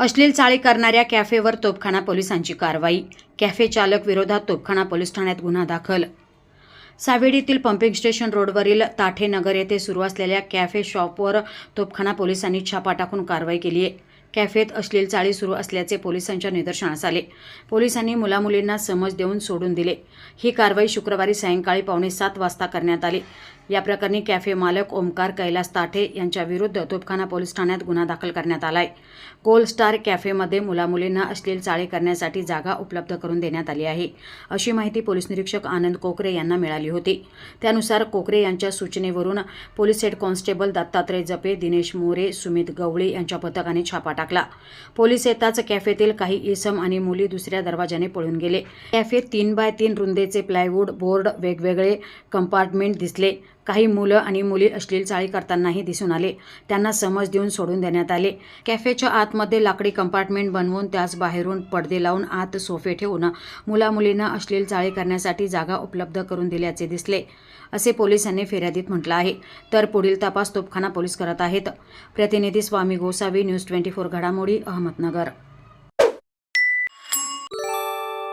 अश्लील चाळी करणाऱ्या कॅफेवर तोपखाना पोलिसांची कारवाई. कॅफे चालक विरोधात तोपखाना पोलीस ठाण्यात गुन्हा दाखल. सावेडीतील पंपिंग स्टेशन रोडवरील ताठेनगर येथे सुरू असलेल्या कॅफे शॉपवर तोपखाना पोलिसांनी छापा टाकून कारवाई केली आहे कॅफेत अश्लील चाळी सुरू असल्याचे पोलिसांच्या निदर्शनास आले. पोलिसांनी मुलामुलींना समज देऊन सोडून दिले. ही कारवाई शुक्रवारी सायंकाळी पावणे सात वाजता करण्यात आली. या प्रकरणी कॅफे मालक ओमकार कैलास ताठे यांच्या विरुद्ध तोपखाना पोलीस ठाण्यात गुन्हा दाखल करण्यात आलाय. कोल स्टार कॅफेमध्ये मुलामुलींना अश्लील चाळी करण्यासाठी जागा उपलब्ध करून देण्यात आली आहे. अशी माहिती पोलीस निरीक्षक आनंद कोकरे यांना मिळाली होती. त्यानुसार कोकरे यांच्या सूचनेवरून police head constable Dattatray Jape Dinesh More Sumit गवळी यांच्या पथकाने छापा टाकला. पोलीस येताच कॅफेतील काही इसम आणि मुली दुसऱ्या दरवाजाने पळून गेले. कॅफेत तीन बाय तीन रुंदेचे प्लायवूड बोर्ड वेगवेगळे कंपार्टमेंट दिसले. काही मुलं आणि मुली अश्लील चाळी करतानाही दिसून आले. त्यांना समज देऊन सोडून देण्यात आले. कॅफेच्या आतमध्ये लाकडी कंपार्टमेंट बनवून त्यास बाहेरून पडदे लावून आत सोफे ठेवून मुलामुलींना अश्लील चाळी करण्यासाठी जागा उपलब्ध करून दिल्याचे दिसले असे पोलिसांनी फिर्यादीत म्हटलं आहे. तर पुढील तपास तोपखाना पोलीस करत आहेत. प्रतिनिधी Swami Gosavi news twenty four घडामोडी अहमदनगर.